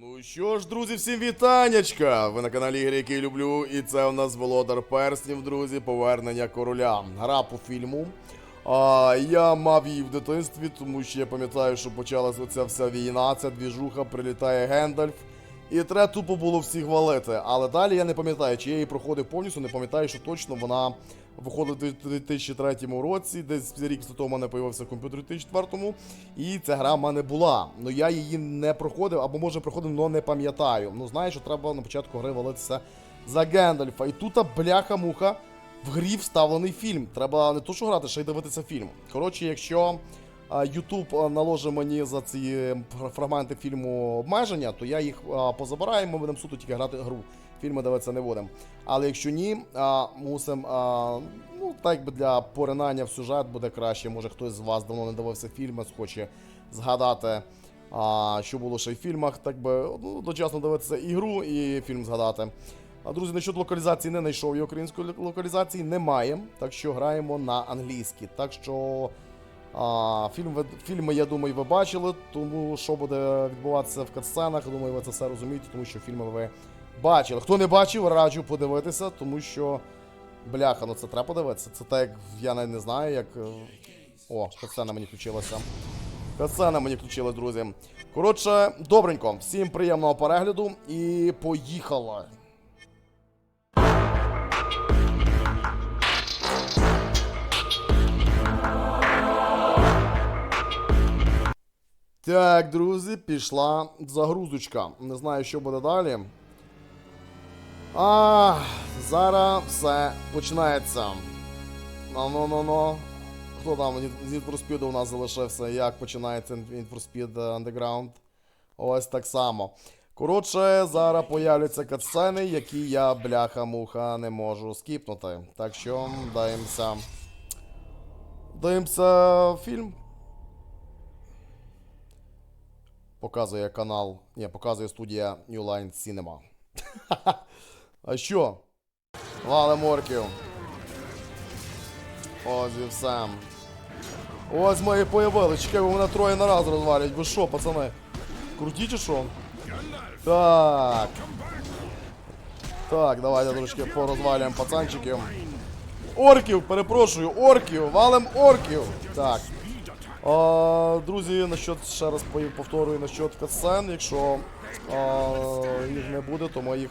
Ну що ж, друзі, всім вітаннячка! Ви на каналі Ігри, який люблю, і це у нас Володар Перснів, друзі, повернення короля. Гра по фільму. А, я мав її в дитинстві, тому що я пам'ятаю, що почалась оця вся війна, ця двіжуха, прилітає Гендальф. І треба тупо було всіх валити. Але далі я не пам'ятаю, чи я її проходив повністю, не пам'ятаю, що точно вона виходила у 2003 році, десь рік після того мене появився комп'ютер у 2004 і ця гра в мене була. Ну я її не проходив, або може проходив, але не пам'ятаю. Ну знаєш, що треба на початку гри валитися за Гендальфа. І тут бляха-муха в грі вставлений фільм. Треба не то, що грати, ще й дивитися фільм. Коротше, якщо. YouTube наложить мені за ці е, фрагменти фільму обмеження, то я їх позабираю, ми будемо суто тільки грати гру. Фільми дивитися не будемо. Але якщо ні, мусимо, ну так би для поринання в сюжет буде краще. Може хтось з вас давно не дивився фільми, схоче згадати, що було ще в фільмах, так би ну, дочасно дивитися і гру, і фільм згадати. А друзі, насчет локалізації не знайшов я української локалізації, немає. Так що граємо на англійській. Так що. А, фільм, фільми, я думаю, ви бачили, тому що буде відбуватися в катсценах, думаю, ви це все розумієте, тому що фільми ви бачили. Хто не бачив, раджу подивитися, тому що. Бляха, ну це треба подивитися. Це так, як я навіть не знаю, як. е, О, катсцена мені включилася. Катсцена мені включила, друзі. Коротше, добренько, всім приємного перегляду і поїхали. Так, друзі, пішла загрузочка. Не знаю, що буде далі. А, зараз все починається. Ну-ну-ну-ну. Хто там з Speed у нас залишився? Як починається Speed Underground? Ось так само. Коротше, зараз появляться катсцени, які я, бляха-муха, не можу скіпнути. Так що даємося. Даємося фільм. Показує канал. Ні, показує студія New Line Cinema. А що? Валим орків. Ось і все. Ось ми і появились. Чекай, ви мене троє на раз розвалять. Ви що, пацани? Круті чи що? Так. Так, давайте трошки порозвалюємо пацанчиків. Орків, перепрошую, орків, валим орків. Так. А, друзі, насчет, ще раз повторюю насчет катсцен, якщо а, їх не буде, то ми їх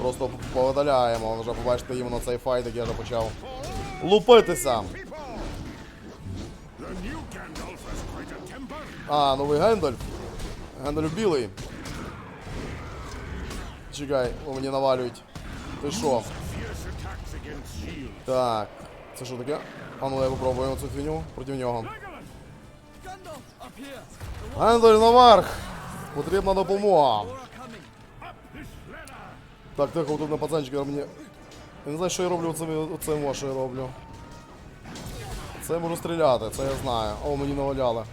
просто повидаляємо. Вже побачите іменно цей файт, як я вже почав лупитися. А, новий Гендальф. Гендальф білий. Чекай, мені навалюють. Ти що? Так. Це що таке? А ну я попробую цю фіню проти нього. Гендаль наверх! Потрібна допомога. Так, тихо, тут на пацанчики мені. Я не знаю, що я роблю оцим що я роблю. Це я можу стріляти, це я знаю. О, мені наваляли.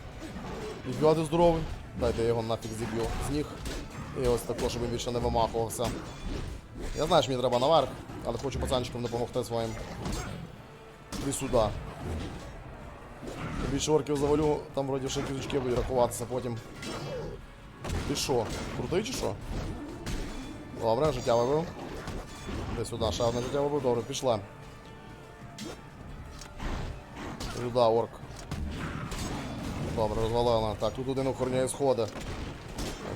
Ніфіга ти здоровий. Дайте я його нафіг зіб'ю з ніг. І ось також, щоб він більше не вимахувався. Я знаю, що мені треба наверх, але хочу пацанчикам допомогти своїм. Іди сюди. Більше орків завалю, там вроді ще кізочки будуть рахуватися потім. Ти що, крутий чи що? Добре, життя вибив. Іди сюди, ще одне життя вибив, добре, пішла. Сюди, орк. Добре, розвалила. Так, тут один охороняє сходи.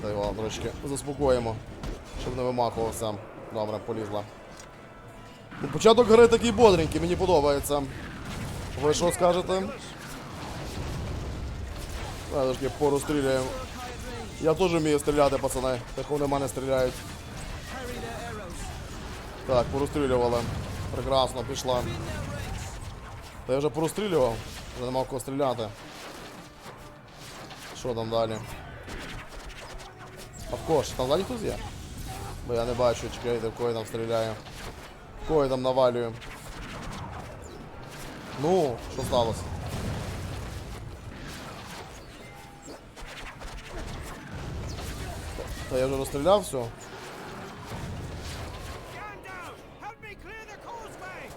Дай його трошки заспокоїмо, щоб не вимахувався. Добре, полізла. Ну, початок гри такий бодренький, мені подобається. Ви що скажете? Трошки порозстріляємо. Я теж вмію стріляти, пацани. Так вони мене стріляють. Так, порозстрілювали. Прекрасно, пішла. Та я вже порозстрілював. Вже нема в кого стріляти. Що там далі? А в ж? Там ззаді хтось є? Бо я не бачу, чекайте, в кого я там стріляю. В кого я там навалюю. Ну, що сталося? Та я вже розстріляв все.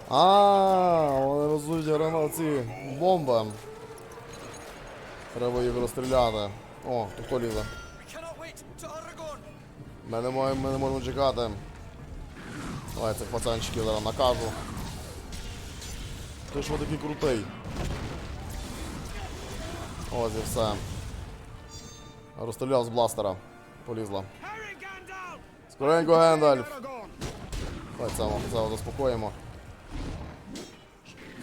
А, вони везуть гранати бомби. Треба їх розстріляти. О, тут хто лізе? Ми не, можемо, ми не можемо чекати. Давай цих пацанчиків зараз накажу. Ти ж такий крутий. Ось і все. Розстріляв з бластера. Полізла. Скоренько Гендальф. Давай цього, цього заспокоїмо.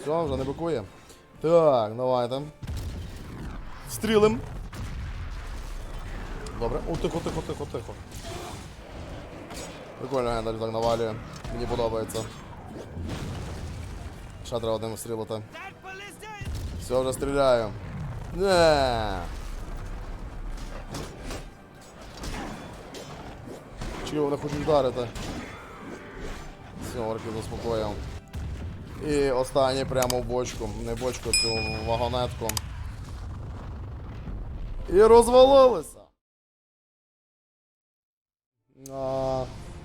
Все, вже не бикує. Так, давайте. Стрілим. Добре. О, тихо, тихо, тихо, тихо. Прикольно Гендальф так навалює. Мені подобається. Ще треба одним стрілити. Все, вже стріляю. Не. Чого вони хочуть вдарити? Все, орки заспокоїв. І останній прямо в бочку. Не бочку, цю вагонетку. І розвалилися. А,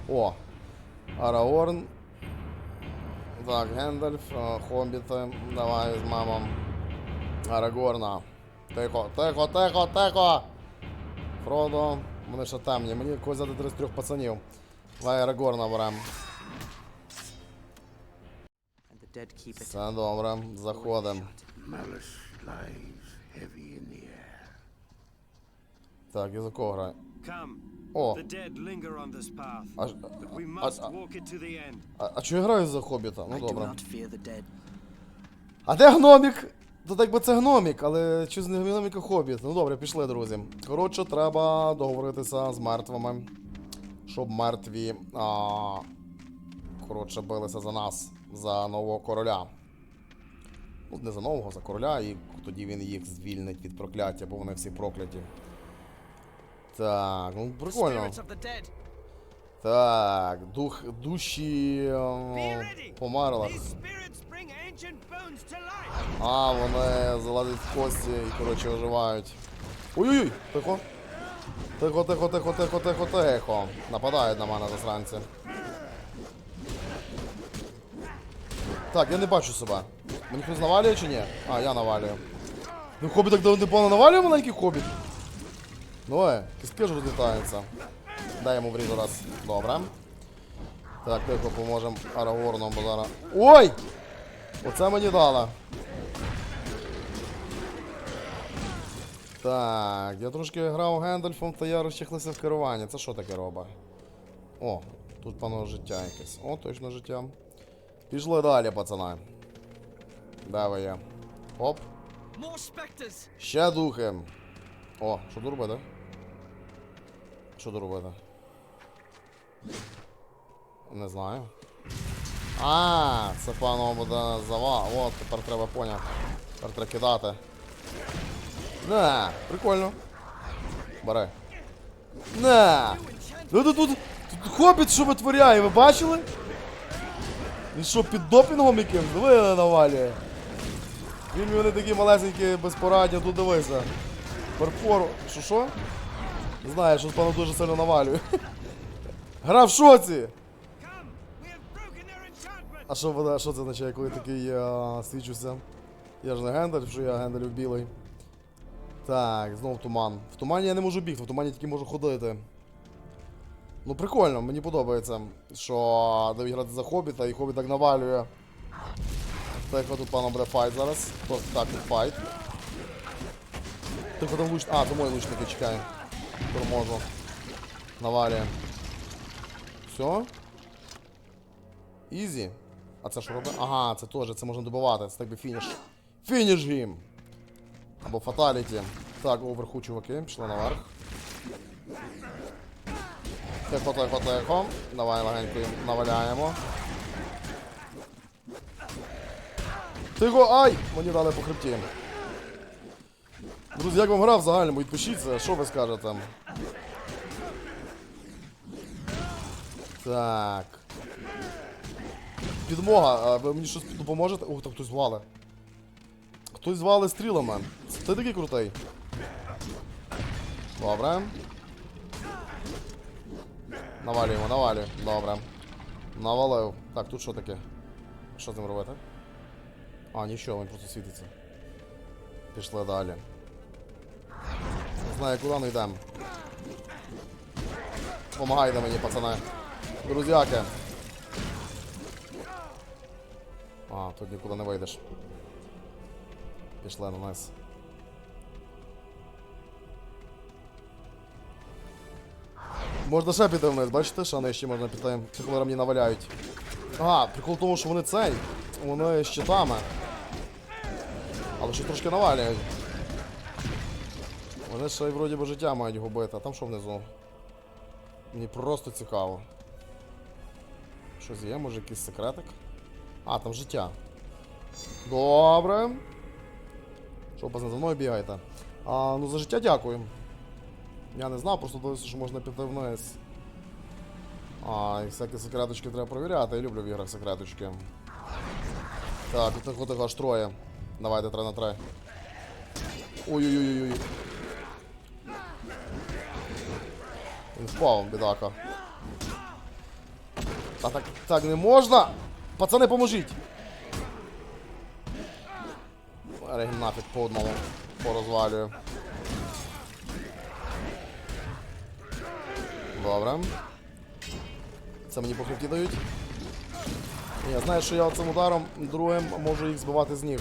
о. Арагорн. Так, Гендальф, а, Хобіти. Давай з мамом. Арагорна. Тихо, тихо, тихо, тихо! Фродо, вони ще темні. Мені когось три з трьох пацанів. Давай Арагорна берем. Все добре, заходимо. Так, і за кого? Come. О, а, а, а, а, а чого я граю за Хобіта? Ну добре. А де гномік? То так би це гномік, але чи з не гномік, а хобіт? Ну добре, пішли, друзі. Коротше, треба договоритися з мертвими, щоб мертві. А, коротше, билися за нас, за нового короля. Ну, не за нового, за короля, і тоді він їх звільнить від прокляття, бо вони всі прокляті. Так, ну прикольно. Так, дух душі ready. померлих. А, вони залазять в кості і, коротше, оживають. Ой-ой-ой! Тихо. Тихо, тихо, тихо, тихо, тихо, тихо. Нападають на мене засранці. Так, я не бачу себе. Мені хтось навалює чи ні? А, я навалюю. Ну хобіт так непогано навалює маленький хобіт. Ну е, кістки ж розлітаються. Дай йому врізу раз. Добре. Так, тихо, поможемо Арагорну, бо зараз. Ой! Оце мені дало. Так, я трошки грав Гендальфом, та я розчехлився в керуванні. Це що таке робить? О, тут пано життя якесь. О, точно життя. Пішли далі, пацани. Ви є? Оп. Ще духи. О, що тут робити? Що тут робити? Не знаю. А, це певно буде зава. О, тепер треба поняв. Тепер треба кидати. Не, прикольно. Бери. Не. Ну тут, тут, тут хобіт що витворяє, ви бачили? Він що, під допінгом яким? Диви навалює. Він вони такі малесенькі, безпорадні, тут дивися. Перфору. Що що? Не знаю, що пану дуже сильно навалює. Гра в шоці! А що, вона- що це означає, коли такий я свічуся? Я ж не Гендальф, що я Гендальф білий. Так, знов туман. В тумані я не можу бігти, в тумані тільки можу ходити. Ну прикольно, мені подобається, що дають грати за хобіта і хобіт так навалює. Так, тут пану буде файт зараз. Тут, так, тут файт. Тихо там луч... А, то мої лучники, чекай. Торможу. Навалює. Все? Ізі. А це що робить? Ага, це теж, це можна добивати. Це так би фініш. Фініш гім! Або фаталіті. Так, оверху, чуваки, пішли наверх. Тихо, тихо, тихо. Давай легенько їм наваляємо. Тихо, ай! Мені дали по хребті. Друзі, як вам гра в загальному? Відпишіться, що ви скажете? Так. Підмога, ви мені щось допоможете? Ух, там хтось звали. Хтось звали стрілами. Ти такий крутий. Добре. Навалюємо, навалюємо. Добре. Навалив. Так, тут що таке? Що з ним робити? А, нічого, він просто світиться. Пішли далі. Не знаю, куди ми йдемо. Помагайте мені, пацани. Друзяки. А, тут нікуди не вийдеш. Пішли на нас. Можна ще піти вниз, бачите, що нижче можна піти, коли мені наваляють. А, прикол тому, що вони цей. Вони щитами. Але ще трошки навалюють. Вони ще й вроді би життя мають губити, а там що внизу? Мені просто цікаво. Щось є, може якийсь секретик? А, там життя. Добре. Що, пацани, за мною бігаєте? А, ну за життя дякую. Я не знав, просто дивився, що можна піти вниз. А, і всякі секреточки треба перевіряти. Я люблю в іграх секреточки. Так, тихо, тихо, аж троє. Давайте 3 на 3. Ой-ой-ой-ой. Він впав, бідака. Та так, так не можна! Пацани, поможіть! Реген нафіг по одному порозвалюю. Добре. Це мені по дають. Я знаю, що я цим ударом другим можу їх збивати з ніг.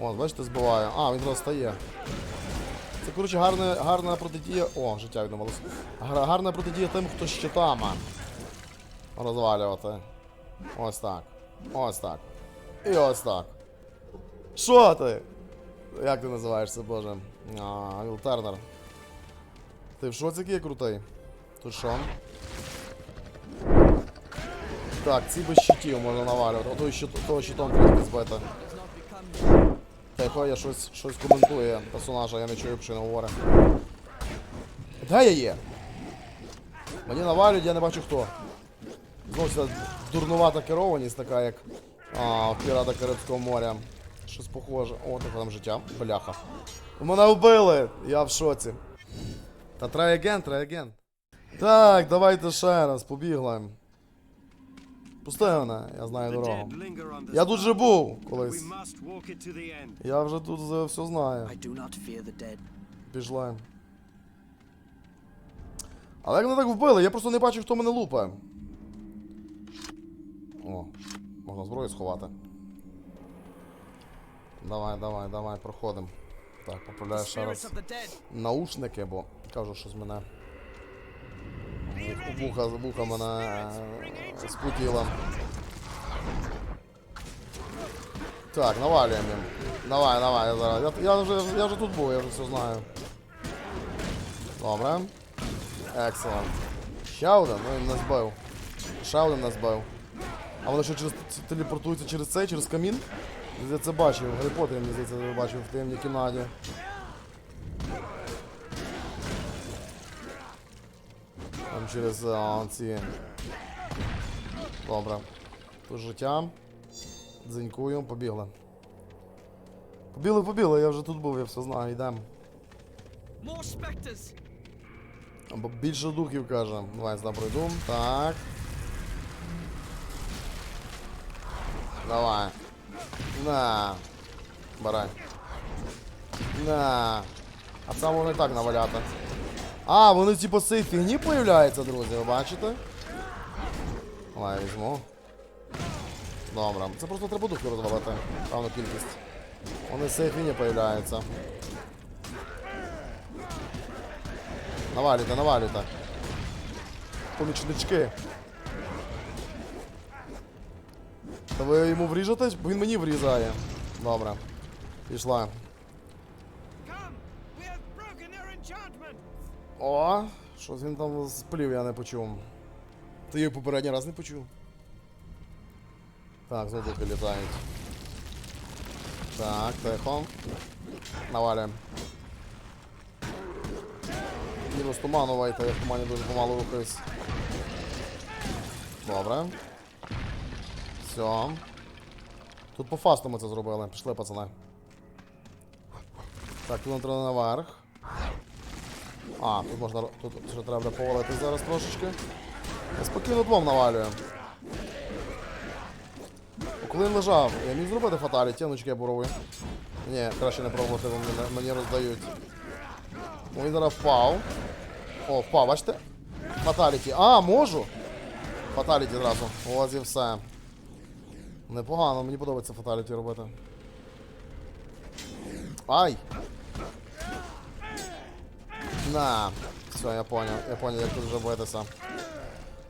О, бачите, збиваю. А, він зараз стає. Це, коротше, гарна, гарна протидія. О, життя відновилось. Гар- Гарна протидія тим, хто з щитами. Розвалювати. Ось так. Ось так. І ось так. Що ти? Як ти називаєшся, боже? А. Ти в шоці який крутий? Тут що? Так, ці без щитів можна навалювати. Ото щит, того щитом треба збити. Тихо, я щось, щось коментує персонажа, я не чую, що він говорить. Де я є? Мені навалюють, я не бачу хто. Знову ця дурнувата керованість, така як а, в пірата Карибського моря. Щось похоже. О, таке там життя. Бляха. Мене вбили! Я в шоці. Та try again, try again. Так, давайте ще раз, побігли. Пусти мене, я знаю дорогу. Я тут же був колись. Я вже тут все знаю. Пішли. Але як мене так вбили, я просто не бачу, хто мене лупає. О, можна зброю сховати. Давай, давай, давай, проходимо. Так, поправляю ще раз наушники, бо кажу, що з мене. вух- Вуха, вуха мене е, спутіло. Так, навалюємо їм. Давай, давай, я зараз. Я, я, вже, я вже тут був, я вже все знаю. Добре. Excellent. Ще один, ну він нас збив. Ще один нас збив. А вони що через телепортуються через цей, через камін? Я це бачив, в Гаррі Поттері, мені здається, я бачив в темній кімнаті. Там через а, ці. Добре. Тут життя. Дзенькую, побігли. Побігли, побігли, я вже тут був, я все знаю, йдемо. Більше духів каже. Давай сюди пройду. Так. Давай. На. Барай. На. А це вони так наваляти. А, вони типу з цієї фігні появляються, друзі, ви бачите? Давай, візьму. Добре. Це просто треба духи розвалити. Певну кількість. Вони з цієї фігні появляються. Навалюйте, навалюйте. Помічнички. Та ви йому вріжетесь? Він мені врізає. Добре. Пішла. О, щось він там сплів, я не почув. Ти її попередній раз не почув. Так, знову тут літають. Так, тихо. Навалюємо. Мінус туману вайте, я в тумані дуже помалу рухаюсь. Добре. Все. Тут по фасту ми це зробили. Пішли, пацани. Так, тут нам треба наверх. А, тут можна. Тут ще треба буде повалити зараз трошечки. Спокійно двом навалюємо. Коли він лежав, я міг зробити фаталі, тянучки я буровий. Ні, краще не пробувати, бо мені, мені роздають. Ну він зараз впав. О, впав, бачите? Фаталіті. А, можу! Фаталіті зразу. Ось і все. Непогано, мені подобається фаталіті робити. Ай! На. Все, я понял. Я понял, як тут вже битися.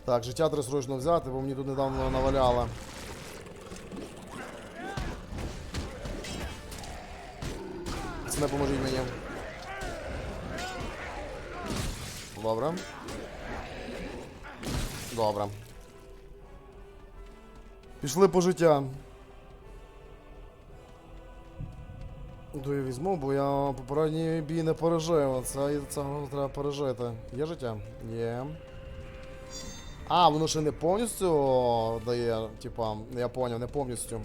Так, життя треба срочно взяти, бо мені тут недавно наваляли. Пацани, поможіть мені. Добре. Добре. Пішли по життя. Ду я візьму, бо я попередній бій не пережив. Це, це треба пережити. Є життя? Є. А, воно ще не повністю дає, типа, я поняв, не повністю.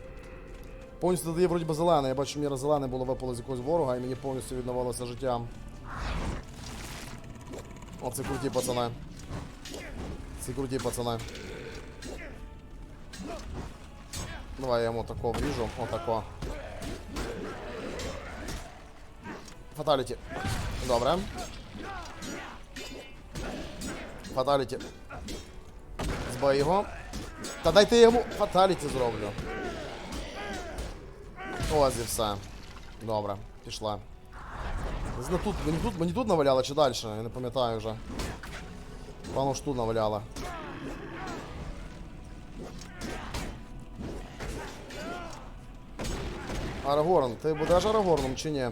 Повністю дає вроді би зелене. Я бачу, мені зелене було випало з якогось ворога і мені повністю відновилося життя. Оце круті пацани. Це круті пацани. Давай я йому тако вріжу. Отако. Фаталіті. Добре. Фаталіті. Збий його. Та дайте я йому фаталіті зроблю. Ось і все. Добре, пішла. Не знаю, тут, мені тут, мені тут наваляли чи далі? Я не пам'ятаю вже. Пану ж тут наваляли. Арагорн, ти будеш Арагорном чи ні?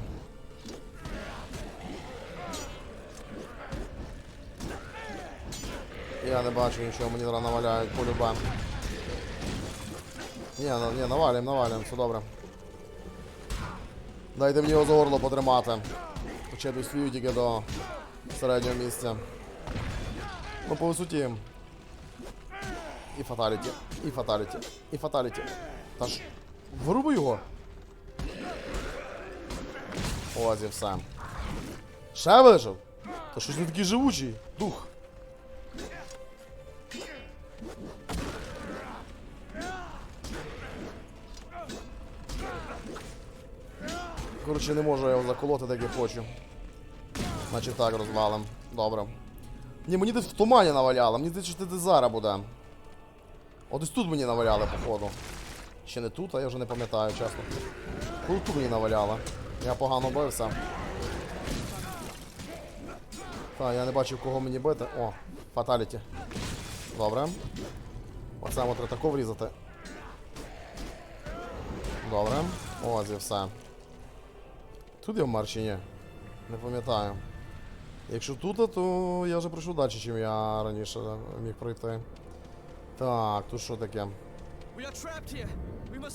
Я не бачу нічого, мені зараз наваляють по-любе. Ні, ні, навалюємо, навалюємо, все добре. Дайте мені його за горло потримати. Хоча б свою тільки до середнього місця. Ну, по висоті. І фаталіті, і фаталіті, і фаталіті. Та ж. Вируби його. Ось і все. Вижив? Та щось він такий живучий. Дух. Коротше, не можу я його заколоти, так як хочу. Значить так розвалим. Добре. Ні, мені десь в тумані наваляли, мені здається, що десь зараз буде. От ось тут мені наваляли, походу. Ще не тут, а я вже не пам'ятаю, чесно. Тут мені наваляли. Я погано бився. Так, я не бачив, кого мені бити. О, фаталіті. Добре. Оце треба тако врізати. Добре. Ось і все. Тут я вмер чи ні? Не пам'ятаю. Якщо тут, то я вже пройшов далі, ніж я раніше міг пройти. Так, тут що таке?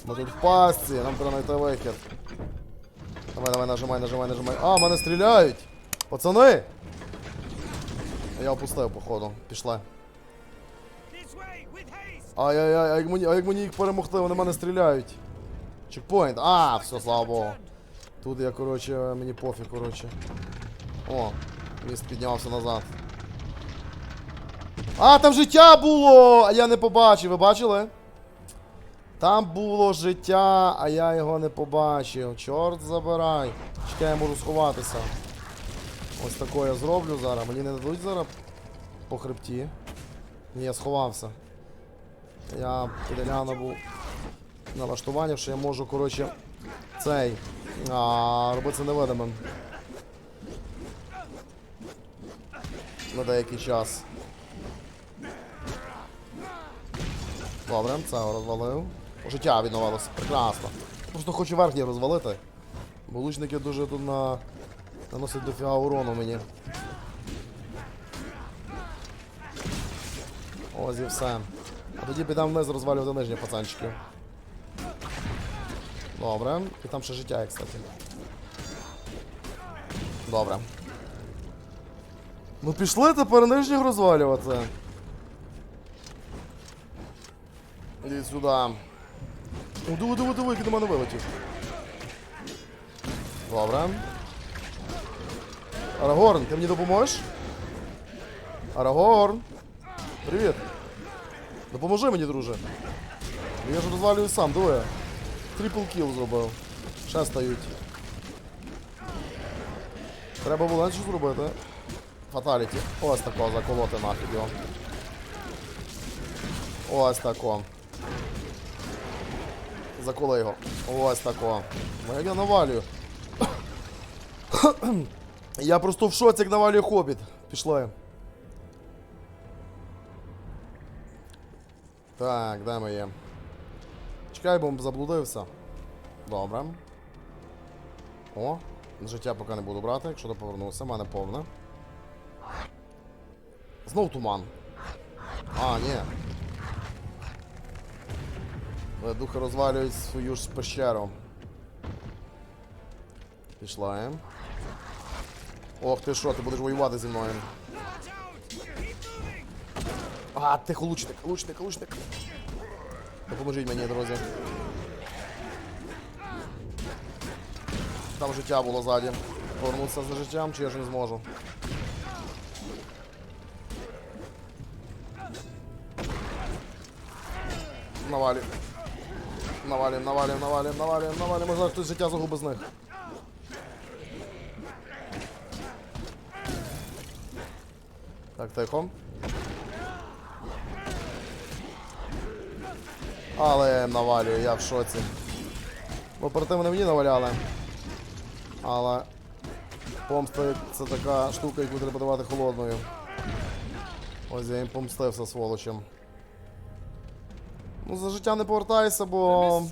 Ми тут в пастці, нам треба знайти вихід. Давай, давай, нажимай, нажимай, нажимай. А, мене стріляють! Пацани! Я опустив, походу. Haste! Ай-яй-яй, а як мені, а як мені їх перемогти, вони мене стріляють. Чекпоінт. А, все, слава Богу. Тут я, коротше, мені пофіг, коротше. О, міст піднявся назад. А, там життя було! А я не побачив, ви бачили? Там було життя, а я його не побачив. Чорт забирай. Чекай, я можу сховатися. Ось таке я зроблю зараз. Мені не дадуть зараз по хребті. Ні, я сховався. Я підгляну був налаштування, що я можу, коротше, цей. А, робити невидимим. На деякий час. Добре, це розвалив. Життя відновилося. Прекрасно. Просто хочу верхній розвалити. Бо лучники дуже тут на... наносять дофіга урону мені. Ось і все. А тоді підемо вниз розвалювати нижні пацанчики. Добре. І там ще життя є, кстати. Добре. Ну пішли тепер нижніх розвалювати. Іди сюди. О, диви, диви, диви, який до мене вилетів. Добре. Арагорн, ти мені допоможеш? Арагорн. Привіт. Допоможи мені, друже. Я ж розвалюю сам, диви. Трипл кіл зробив. Ще стають. Треба було інше зробити. Фаталіті. Ось такого заколоти нафіг його. Ось тако. Заколи його. Ось тако. Ну як я навалюю. я просто в шоці, як навалюю хобіт. Пішли. Так, де ми є? Чекай, бо заблудився. Добре. О, життя поки не буду брати, якщо то повернувся, в мене повне. Знов туман. А, ні. Духи розвалюють свою ж пещеру. Пішла. е. Ох ти що, ти будеш воювати зі мною. А, тихо, лучник, лучник, лучник. Допоможіть мені, друзі. Там життя було ззаді. Повернутися за життям, чи я ж не зможу. Навалюй. Навалюємо, навалюємо, навалюємо, навалюємо, навалюємо. Можливо, хтось життя загубить з них. Так, тихо. Але навалюю, я в шоці. Бо перед тим вони мені наваляли. Але помста це така штука, яку треба давати холодною. Ось я їм помстився сволочем. Ну, за життя не повертайся, бо.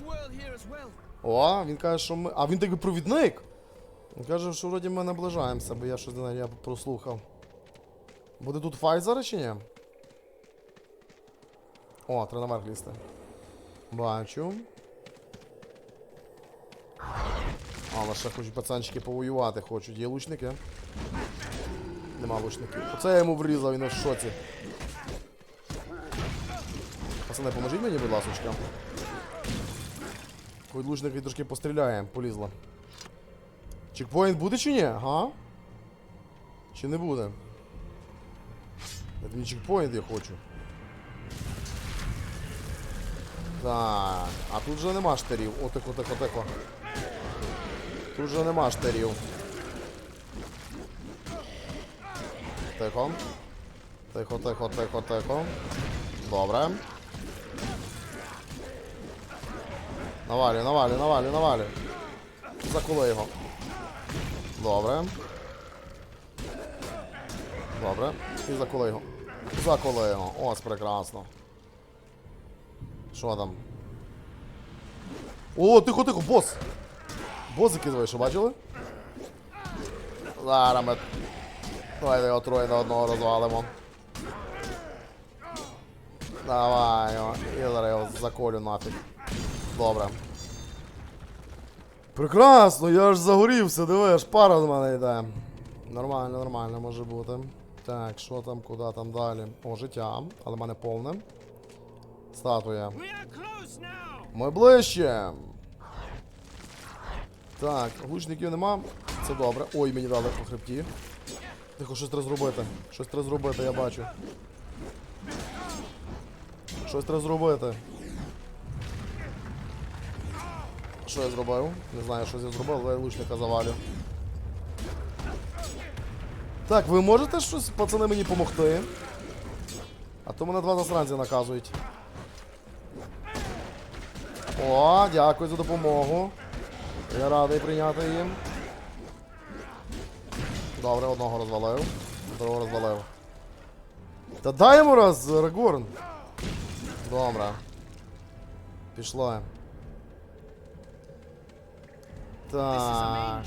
О, він каже, що ми. А він такий провідник. Він каже, що вроді ми наближаємося, бо я щось я прослухав. Буде тут файт зараз чи ні? О, треба наверх лізти. Бачу. Але ще хочуть пацанчики повоювати хочуть. Є лучники? Нема лучників. Оце я йому врізав, він в шоці. Пацани, поможіть мені, будь ласочка. Хоч лучники трошки постріляє, полізла. Чекпоінт буде чи ні? Га? Чи не буде? Це мені чекпоінт я хочу. Так, а тут вже нема штирів. О, тихо, тихо, тихо. Тут вже нема штирів. Тихо. Тихо, тихо, тихо, тихо. Добре. Навалюй, навалюй, навалюй, навалюй. Закули його. Добре. Добре. І закули його. Закули його. Ось прекрасно. Що там? О, тихо, тихо, бос! Бос закидує, що бачили? Зараз ми. Давайте його троє на одного розвалимо. Давай, його. і зараз його заколю нафіг. Добре. Прекрасно, я ж загорівся, диви, аж пара до мене йде. Нормально, нормально може бути. Так, що там, куди там далі? О, життя, але в мене повне. Статуя. Ми ближче. Так, лучників нема. Це добре. Ой, мені дали по хребті. Тихо, щось треба зробити. Щось треба зробити, я бачу. Щось треба зробити. Що я зробив? Не знаю, що я зробив, але я лучника завалю. Так, ви можете щось, пацани, мені допомогти? А то мене два засранці наказують. О, дякую за допомогу. Я радий прийняти її. Добре, одного розвалив. Другого розвалив. Та дай йому раз, Регорн. Добре. Пішло. Так.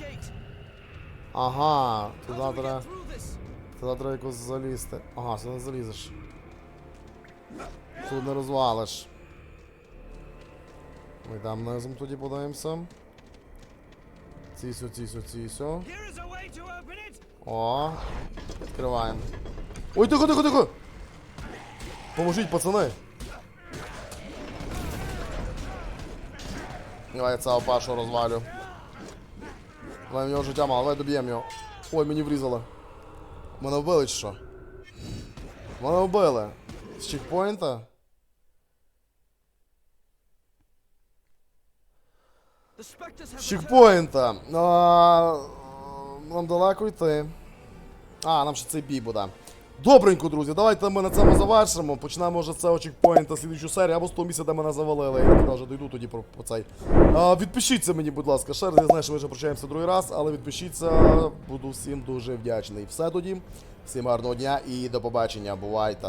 Ага, туди we треба. Туди треба якось залізти. Ага, сюди не залізеш. Тут не розвалиш. Ми йдемо низом тоді подивимося. Цісю, цісю, цісю. О, відкриваємо. Ой, тихо, тихо, тихо! Поможіть, пацани! Давай я цього пашу розвалю. Давай в нього життя мало, давай доб'ємо його. Ой, мені врізало. Мене вбили чи що? Мене вбили. З чекпоінта? З чекпоінта. А, нам далеко йти. А, нам ще цей бій буде. Добренько, друзі, давайте ми на цьому завершимо. Почнемо вже з цього чекпоінта слідчу серію, або з того де мене завалили. Я туди вже дойду тоді про, по цей. А, відпишіться мені, будь ласка, ще раз. Я знаю, що ми вже прощаємося другий раз, але відпишіться. Буду всім дуже вдячний. Все тоді. Всім гарного дня і до побачення. Бувайте.